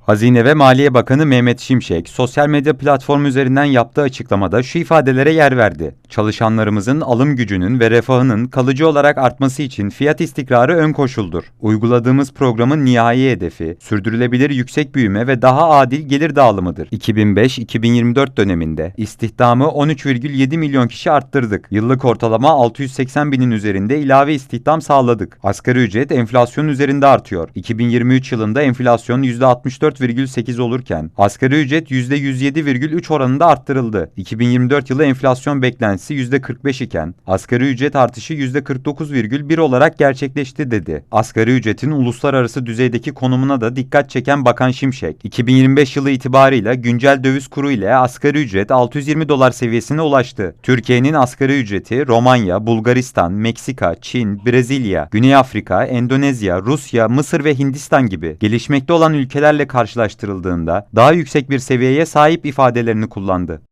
Hazine ve Maliye Bakanı Mehmet Şimşek, sosyal medya platformu üzerinden yaptığı açıklamada şu ifadelere yer verdi. Çalışanlarımızın alım gücünün ve refahının kalıcı olarak artması için fiyat istikrarı ön koşuldur. Uyguladığımız programın nihai hedefi, sürdürülebilir yüksek büyüme ve daha adil gelir dağılımıdır. 2005-2024 döneminde istihdamı 13,7 milyon kişi arttırdık. Yıllık ortalama 680 binin üzerinde ilave istihdam sağladık. Asgari ücret enflasyon üzerinde artıyor. 2023 yılında enflasyon %64,8 olurken asgari ücret %107,3 oranında arttırıldı. 2024 yılı enflasyon beklentisi %45 iken asgari ücret artışı %49,1 olarak gerçekleşti dedi. Asgari ücretin uluslararası düzeydeki konumuna da dikkat çeken Bakan Şimşek, 2025 yılı itibarıyla güncel döviz kuru ile asgari ücret 620 dolar seviyesine ulaştı. Türkiye'nin asgari ücreti Romanya, Bulgaristan, Meksika, Çin, Brezilya, Güney Afrika, Endonezya, Rusya, Mısır ve Hindistan gibi gelişmekte olan ülkelerle karşılaştırıldığında daha yüksek bir seviyeye sahip ifadelerini kullandı.